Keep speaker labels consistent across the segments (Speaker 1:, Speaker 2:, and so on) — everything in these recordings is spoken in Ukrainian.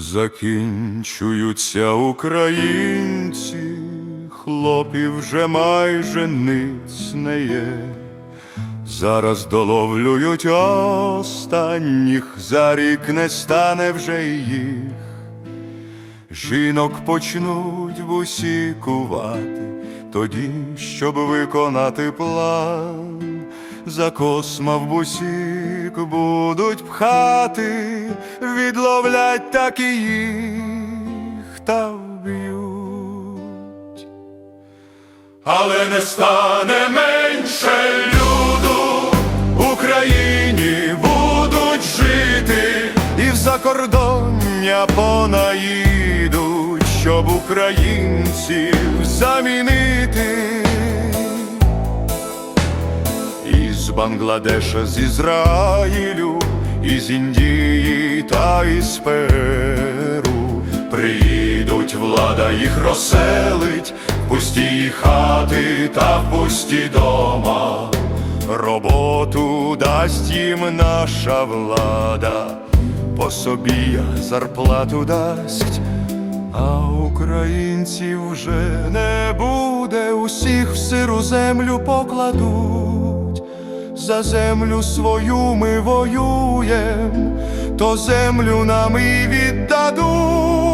Speaker 1: Закінчуються українці, хлопів вже майже ниць не є. Зараз доловлюють останніх, за рік не стане вже їх. Жінок почнуть бусікувати, тоді, щоб виконати план. За косма в бусік будуть пхати, відловлять так і їх та вб'ють. Але не стане менше люду, Україні будуть жити, і в закордоння понаїдуть, щоб українців замінити. Із Бангладеша, з Ізраїлю, із Індії та із Перу приїдуть, влада їх розселить, в пусті хати та пусті дома. Роботу дасть їм наша влада, по собі зарплату дасть. А українців вже не буде, усіх в сиру землю покладуть. За землю свою ми воюєм, то землю нам і віддадуть.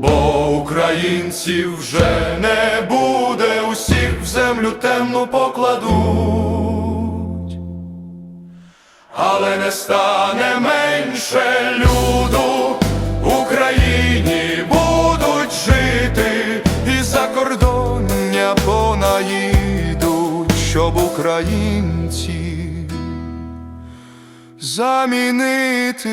Speaker 1: Бо українців вже не буде, усіх в землю темну покладуть. Але не стане менше люду, українці замінити.